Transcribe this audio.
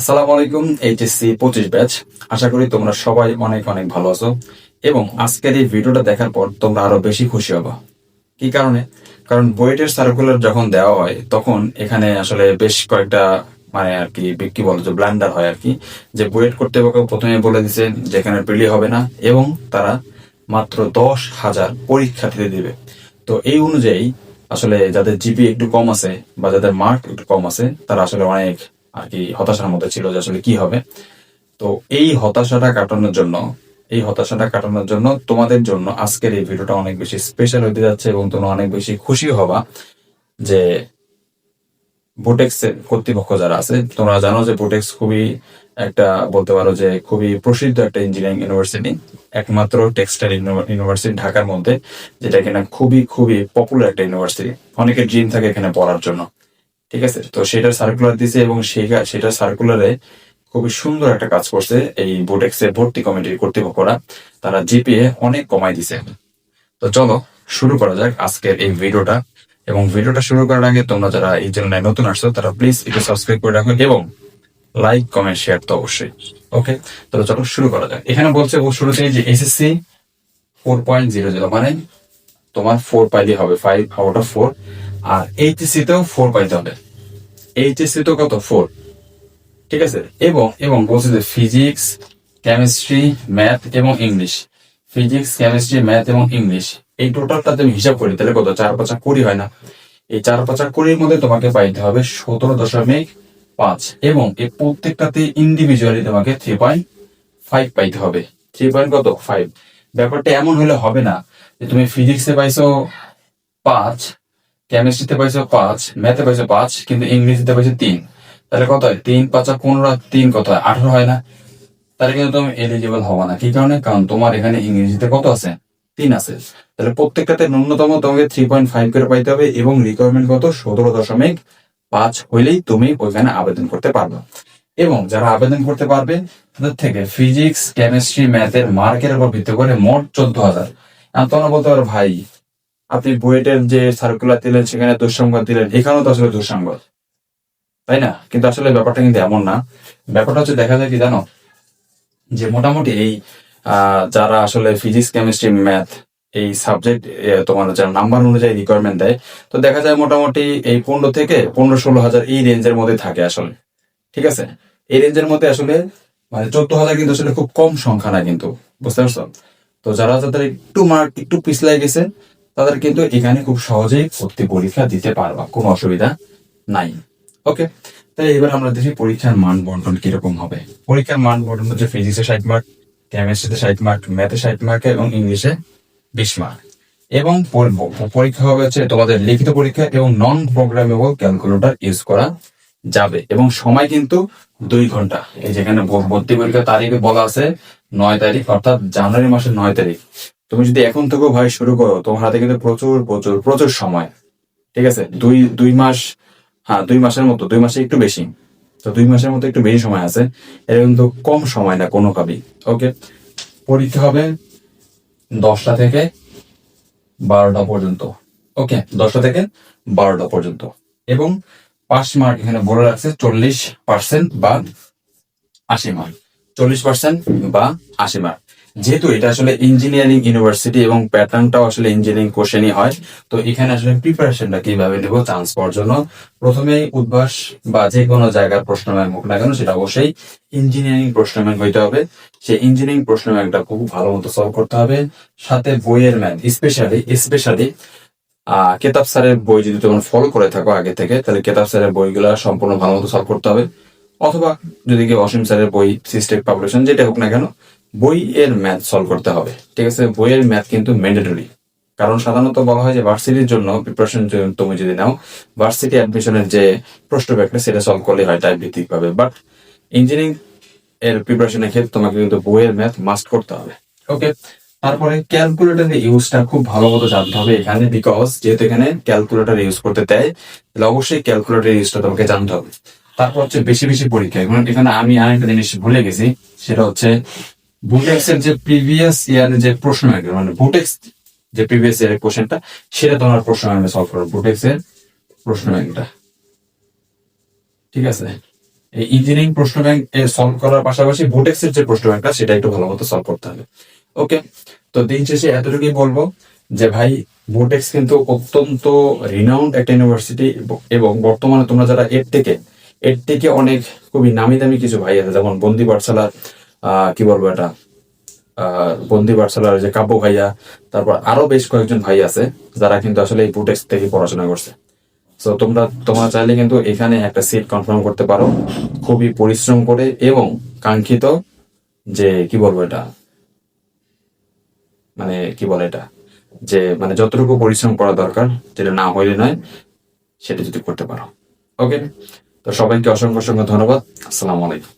আসসালামু আলাইকুম, এইচএসসি পঁচিশ ব্যাচ। আশা করি তোমরা সবাই অনেক অনেক ভালো আছো। এবং আজকের এই ভিডিওটা দেখার পর তোমরা আরও বেশি খুশি হবে। কি কারণে? কারণ বুয়েটের সার্কুলার যখন দেওয়া হয়, তখন এখানে আসলে বেশ কয়েকটা মানে আর কি কি বলো যে ব্ল্যান্ডার হয় আর কি, যে বুয়েট কর্তৃপক্ষ প্রথমে বলে দিছে যে এখানে প্রিলি হবে না, এবং তারা মাত্র দশ হাজার পরীক্ষার্থীদের দিবে। তো এই অনুযায়ী আসলে যাদের জিপি একটু কম আছে বা যাদের মার্ক একটু কম আছে, তারা আসলে অনেক আর কি হতাশার মধ্যে ছিল যে আসলে কি হবে। তো এই হতাশাটা কাটানোর জন্য, এই হতাশাটা কাটানোর জন্য তোমাদের জন্য আজকের এই ভিডিওটা অনেক বেশি স্পেশাল হতে যাচ্ছে এবং তোমরা অনেক বেশি খুশি হবা যে বোটেক্স কর্তৃপক্ষ যারা আছে, তোমরা জানো যে বোটেক্স খুবই একটা বলতে পারো যে খুবই প্রসিদ্ধ একটা ইঞ্জিনিয়ারিং ইউনিভার্সিটি একমাত্র টেক্সটাইল ইউনিভার্সিটি ঢাকার মধ্যে, যেটা কিনা খুবই খুবই পপুলার একটা ইউনিভার্সিটি অনেকের ড্রিম থাকে এখানে পড়ার জন্য। ঠিক আছে? তো সেটা সার্কুলার দিছে এবং সেটার সার্কুলারে খুবই সুন্দর একটা কাজ করছে এই বোটেক্স এর ভর্তি কমিটির কর্তৃপক্ষরা। তারা জিপিএ অনেক কমাই দিছে। তো চলো, শুরু করা যাক আজকের এই ভিডিওটা। এবং ভিডিওটা শুরু করার আগে তোমরা যারা এই চ্যানেলে নতুন আসছো, তারা প্লিজ একটু সাবস্ক্রাইব করে রাখো এবং লাইক কমেন্ট শেয়ার তো অবশ্যই। ওকে তো চলো, শুরু করা যাক। এখানে বলছে ও শুরুতেই যে SSC four point zero zero মানে তোমার ফোর পাইলে হবে ফাইভ আউট অফ ফোর আর এইচএসসি তেও ফোর পাইতে হবে এইচএসসি তো কত? ফোর ঠিক আছে? এবং এবং বলছে যে ফিজিক্স কেমিস্ট্রি ম্যাথ এবং ইংলিশ ফিজিক্স কেমিস্ট্রি ম্যাথ এবং ইংলিশ এই টোটালটা তুমি হিসাব করি, তাহলে কত? চার পাঁচা কুড়ি হয় না। এই চার পাঁচা কুড়ির মধ্যে তোমাকে পাইতে হবে সতেরো দশমিক পাঁচ এবং এই প্রত্যেকটাতে ইন্ডিভিজুয়ালি তোমাকে থ্রি পয়েন্ট ফাইভ পাইতে হবে। থ্রি পয়েন্ট কত? ফাইভ ব্যাপারটা এমন হলে হবে না যে তুমি ফিজিক্সে পাইছো পাঁচ কেমিস্ট্রিতে পাইছো পাঁচ, ম্যাথে পাইছো পাঁচ, কিন্তু ইংরেজিতে পাইছো তিন। তাহলে কত হয়? তিন, পাঁচা পনেরো তিন কত হয়? আঠারো হয় না। তাহলে কিন্তু তুমি এলিজিবল হবা না। কি কারণে? কারণ তোমার এখানে ইংরেজিতে কত আছে? তিন আছে। তাহলে প্রত্যেকটাতে ন্যূনতম তোমাকে থ্রি পয়েন্ট ফাইভ করে পাইতে হবে এবং রিকোয়ারমেন্ট কত? সতেরো দশমিক পাঁচ হইলেই তুমি ওইখানে আবেদন করতে পারবে। এবং যারা আবেদন করতে পারবে, তাদের থেকে ফিজিক্স কেমিস্ট্রি ম্যাথের মার্কের উপর ভিত্তি করে মোট চোদ্দ হাজার। তোমরা বলতে পারো, ভাই আপনি বুয়েটের যে সার্কুলার দিলেন, সেখানে দুঃসংবাদ দিলেন, এখানেও তো আসলে দুঃসংবাদ। তাই না? কিন্তু আসলে ব্যাপারটা কিন্তু এমন না। ব্যাপারটা হচ্ছে, দেখা যায় কি জানো? যে মোটামুটি এই যারা আসলে ফিজিক্স কেমিস্ট্রি ম্যাথ এই সাবজেক্ট তোমার যারা নাম্বার অনুযায়ী রিকোয়ারমেন্ট দেয়, তো দেখা যায় মোটামুটি এই পনেরো থেকে পনেরো ষোলো হাজার এই রেঞ্জের মধ্যে থাকে আসলে। ঠিক আছে? এই রেঞ্জের মধ্যে আসলে মানে চোদ্দ হাজার কিন্তু আসলে খুব কম সংখ্যা না কিন্তু। বুঝতে পারছ? তো যারা যাদের একটু মার্ক একটু পিছলাই গেছে তাদের কিন্তু এখানে খুব সহজেই ভর্তি পরীক্ষা দিতে পারবা, কোনো অসুবিধা নাই। ওকে তাই এবার আমরা দেখি পরীক্ষার মান বন্টন কীরকম হবে। পরীক্ষার মান বন্টন হচ্ছে ফিজিক্সে ষাট মার্ক কেমিস্ট্রিতে ষাট মার্ক ম্যাথে ষাট মার্ক এবং ইংলিশে বিশ মার্ক এবং পরীক্ষা হবে হচ্ছে তোমাদের লিখিত পরীক্ষা এবং নন প্রোগ্রামেবল ক্যালকুলেটর ইউজ করা যাবে। এবং সময় কিন্তু দুই ঘণ্টা। এই যেখানে ভর্তি পরীক্ষা তারিখে বলা আছে, নয় তারিখ, অর্থাৎ জানুয়ারি মাসের নয় তারিখ। তুমি যদি এখন থেকেও ভাই শুরু করো, তোমার হাতে কিন্তু প্রচুর প্রচুর প্রচুর সময়। ঠিক আছে? দুই দুই মাস হ্যাঁ দুই মাসের মতো, দুই মাসে একটু বেশি। তো দুই মাসের মতো একটু বেশি সময় আছে। এটা কিন্তু কম সময় না, কোনো কাবি। ওকে? পরীক্ষা হবে দশটা থেকে বারোটা পর্যন্ত। ওকে? দশটা থেকে বারোটা পর্যন্ত। এবং পাস মার্ক এখানে বলে রাখছে চল্লিশ পার্সেন্ট বা আশি মার্ক। চল্লিশ পার্সেন্ট বা আশি মার্ক। যেহেতু এটা আসলে ইঞ্জিনিয়ারিং ইউনিভার্সিটি এবং প্যাটার্নটাও আসলে ইঞ্জিনিয়ারিং কোশ্চেনই হয়, তো এখানে আসলে প্রিপারেশনটা কীভাবে নেব চান্স পাওয়ার জন্য। প্রথমে উদ্ভাস বা যে কোনো জায়গার প্রশ্ন ব্যাংক হোক না কেন, সেটা অবশ্যই ইঞ্জিনিয়ারিং প্রশ্ন ব্যাংক হইতে হবে। সেই ইঞ্জিনিয়ারিং প্রশ্ন ব্যাংকটা খুব ভালো মতো সলভ করতে হবে। সাথে বইয়ের ম্যাথ স্পেশালি স্পেশালি আহ কেতাব স্যারের বই যদি তোমরা ফলো করে থাকো আগে থেকে, তাহলে কেতাব স্যারের বইগুলো সম্পূর্ণ ভালো মতো সলভ করতে হবে। অথবা যদি কেউ অসীম স্যারের বই সিস্টেম পাবলিশন যেটা হোক না কেন বই এর ম্যাথ সলভ করতে হবে। ঠিক আছে? বইয়ের ম্যাথ কিন্তু ম্যান্ডেটরি কারণ সাধারণত বলা হয় যে ভার্সিটির জন্য প্রিপারেশন তুমি যদি নাও ভার্সিটি অ্যাডমিশনের যে প্রশ্ন ব্যাপারটা সেটা সলভ করলে হয় টাইপ ভিত্তিক ভাবে বাট ইঞ্জিনিয়ারিং এর প্রিপারেশনের ক্ষেত্রে তোমাকে কিন্তু বইয়ের ম্যাথ মাস্ট করতে হবে। ওকে তারপরে ক্যালকুলেটরের ইউজটা খুব ভালো মতো জানতে হবে এখানে বিকজ যেহেতু এখানে ক্যালকুলেটর ইউজ করতে দেয়, তাহলে অবশ্যই ক্যালকুলেটর ইউজটা তোমাকে জানতে হবে। তারপর হচ্ছে বেশি বেশি পরীক্ষা। এখানে আমি আরেকটা জিনিস ভুলে গেছি, সেটা হচ্ছে বুটেক্স এর যে প্রিভিয়াস ইয়ারের যে প্রশ্ন ব্যাংক মানে বুটেক্স যে প্রিভিয়াস ইয়ারের কোশ্চেনটা সেটা তোমার প্রশ্ন ব্যাংকে সলভ করো বুটেক্স এর প্রশ্ন ব্যাংকটা ঠিক আছে? এই ইঞ্জিনিয়ারিং প্রশ্ন ব্যাংক সলভ করার পাশাপাশি ভোটেক্সের যে প্রশ্ন ব্যাংকটা সেটা একটু ভালো মতো সলভ করতে হবে। ওকে তো দিন শেষে এতটুকুই বলব যে ভাই ভোটেক্স কিন্তু অত্যন্ত রিনাউন্ড একটা ইউনিভার্সিটি এবং বর্তমানে তোমরা যারা এর থেকে এর থেকে অনেক খুবই নামি দামি কিছু ভাই আছে, যেমন বন্দি পাঠশালার কি বলব এটা? বন্দি পাঠশালার যে কাব্য ভাইয়া, তারপর আরও বেশ কয়েকজন ভাই আছে, যারা কিন্তু আসলে এই ভোটেক্স থেকে পড়াশোনা করছে। তো তোমরা তোমরা চাইলে কিন্তু এখানে একটা সিট কনফার্ম করতে পারো। খুবই পরিশ্রম করে এবং কাঙ্ক্ষিত যে, কি বলব এটা? মানে কি বলে এটা? যে মানে যতটুকু পরিশ্রম করা দরকার, যেটা না হইলে নয়, সেটা যদি করতে পারো। ওকে তো সবাইকে অসংখ্য অসংখ্য ধন্যবাদ। আসসালামু আলাইকুম।